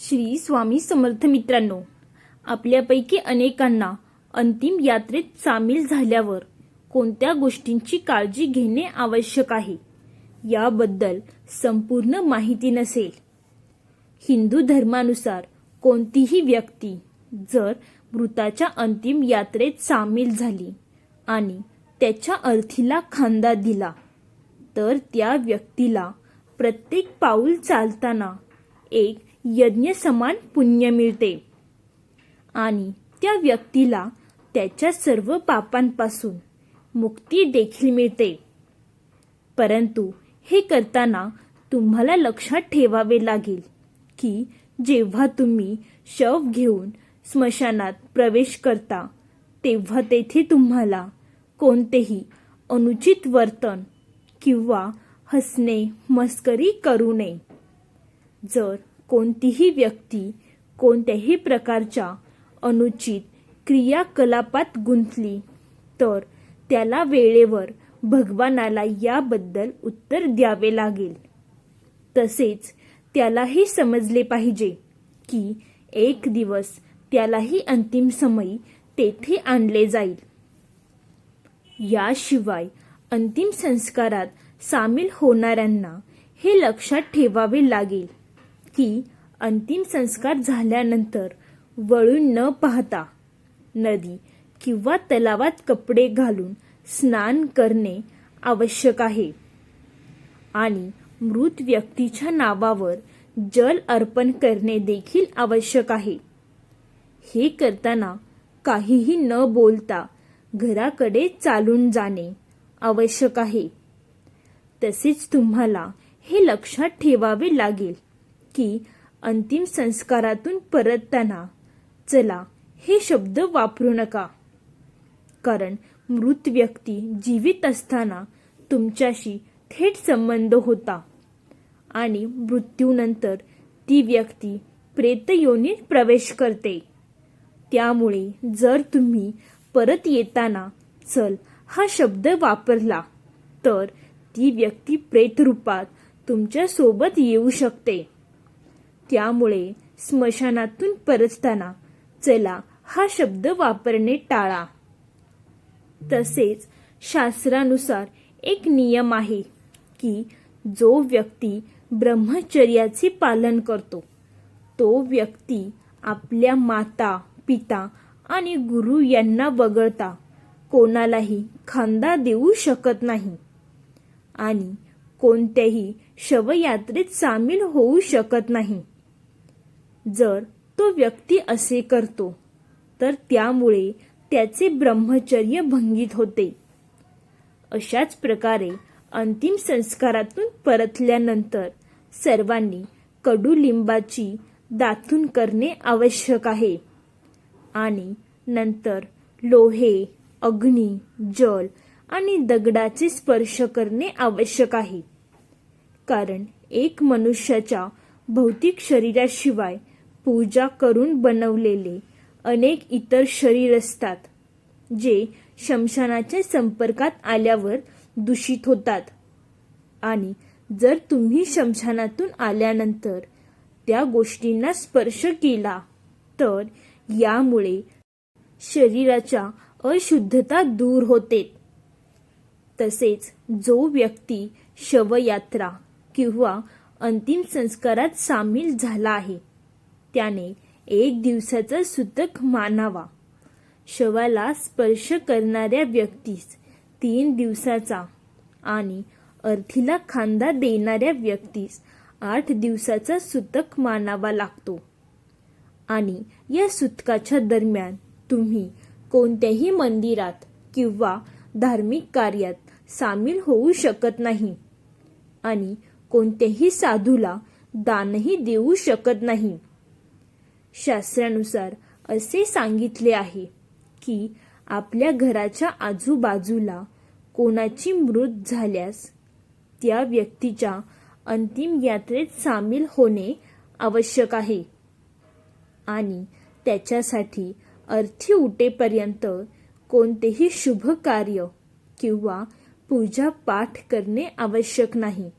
श्री स्वामी समर्थ मित्रांनो आपल्यापैकी अनेकांना अंतिम यात्रेत सामील झाल्यावर कोणत्या गोष्टींची काळजी घेणे आवश्यक आहे याबद्दल संपूर्ण माहिती नसेल. हिंदू धर्मानुसार कोणतीही व्यक्ती जर मृताच्या अंतिम यात्रेत सामील झाली आणि त्याच्या अर्थीला खांदा दिला तर त्या व्यक्तीला प्रत्येक पाऊल चालताना एक यज्ञ समान पुण्य मिळते. आणि त्या व्यक्तीला त्याच्या सर्व पापांपासून मुक्ती देखील मिळते. परंतु हे करताना तुम्हाला लक्षात ठेवावे लागेल की जेव्हा तुम्ही शव घेऊन स्मशानात प्रवेश करता तेव्हा तेथे तुम्हाला कोणतेही अनुचित वर्तन किंवा हसणे मस्करी करू नये. जर कोणतीही व्यक्ती कोणत्याही प्रकारच्या अनुचित क्रियाकलापात गुंतली तर त्याला वेळेवर भगवानाला याबद्दल उत्तर द्यावे लागेल. तसेच त्यालाही समजले पाहिजे की एक दिवस त्यालाही अंतिम समयी तेथे आणले जाईल. याशिवाय अंतिम संस्कारात सामील होणाऱ्यांना हे लक्षात ठेवावे लागेल. की अंतिम संस्कार झाल्यानंतर वळून न पाहता नदी किंवा तलावात कपडे घालून स्नान करणे आवश्यक आहे. आणि मृत व्यक्तीच्या नावावर जल अर्पण करणे देखील आवश्यक आहे. हे करताना काहीही न बोलता घराकडे चालून जाणे आवश्यक आहे. तसेच तुम्हाला हे लक्षात ठेवावे लागेल की अंतिम संस्कारातून परतताना चला हे शब्द वापरू नका. कारण मृत व्यक्ती जीवित असताना तुमच्याशी थेट संबंध होता आणि मृत्यूनंतर ती व्यक्ती प्रेतयोनीत प्रवेश करते. त्यामुळे जर तुम्ही परत येताना चल हा शब्द वापरला तर ती व्यक्ती प्रेतरूपात तुमच्यासोबत येऊ शकते. त्यामुळे स्मशानातून परतताना चला हा शब्द वापरणे टाळा. तसेच शास्त्रानुसार एक नियम आहे की जो व्यक्ती ब्रह्मचर्याचे पालन करतो तो व्यक्ती आपल्या माता पिता आणि गुरु यांना वगळता कोणालाही खांदा देऊ शकत नाही आणि कोणत्याही शवयात्रेत सामील होऊ शकत नाही. जर तो व्यक्ती असे करतो तर त्यामुळे त्याचे ब्रह्मचर्य भंगित होते. अशाच प्रकारे अंतिम संस्कारातून परतल्यानंतर सर्वांनी कडुलिंबाची दातून करणे आवश्यक आहे. आणि नंतर लोहे अग्नी जल आणि दगडाचे स्पर्श करणे आवश्यक आहे. कारण एक मनुष्याच्या भौतिक शरीराशिवाय पूजा करून बनवलेले अनेक इतर शरीर असतात जे शमशानाच्या संपर्कात आल्यावर दूषित होतात. आणि जर तुम्ही शमशानातून आल्यानंतर त्या गोष्टींना स्पर्श केला तर यामुळे शरीराच्या अशुद्धता दूर होते. तसेच जो व्यक्ती शवयात्रा किंवा अंतिम संस्कारात सामील झाला आहे त्याने एक दिवसाचा सुतक मानावा. शवाला स्पर्श करणाऱ्या व्यक्तीस तीन दिवसाचा आणि अर्थीला खांदा देणाऱ्या व्यक्तीस आठ दिवसाचा सुतक मानावा लागतो. आणि या सुतकाच्या दरम्यान तुम्ही कोणत्याही मंदिरात किंवा धार्मिक कार्यात सामील होऊ शकत नाही आणि कोणत्याही साधूला दानही देऊ शकत नाही. शास्त्रानुसार असे सांगितले आहे की आपल्या घराच्या आजूबाजूला कोणाची मृत झाल्यास त्या व्यक्तीच्या अंतिम यात्रेत सामील होणे आवश्यक आहे. आणि त्याच्यासाठी अर्थी उटेपर्यंत कोणतेही शुभ कार्य किंवा पूजा पाठ करणे आवश्यक नाही.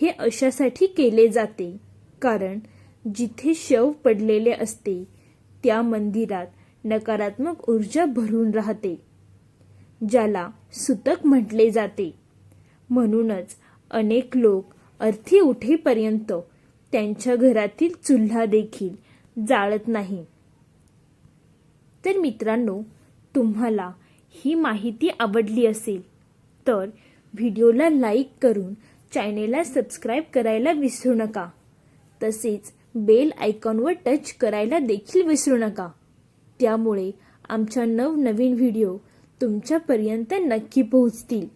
हे अशासाठी केले जाते कारण जिथे शव पडलेले असते त्या मंदिरात नकारात्मक ऊर्जा भरून राहते ज्याला सुतक म्हटले जाते. म्हणूनच अनेक लोक अर्थी उठेपर्यंत त्यांच्या घरातील चुल्हा देखील जाळत नाही. तर मित्रांनो तुम्हाला ही माहिती आवडली असेल तर व्हिडिओला लाईक करून चॅनेलला सबस्क्राईब करायला विसरू नका. तसेच बेल आयकॉनवर टच करायला देखील विसरू नका. त्यामुळे आमच्या नवनवीन व्हिडिओ तुमच्यापर्यंत नक्की पोहोचतील.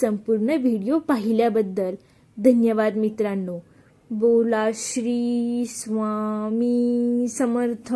संपूर्ण व्हिडिओ पाहिल्याबद्दल धन्यवाद मित्रांनो. बोला श्री स्वामी समर्थ.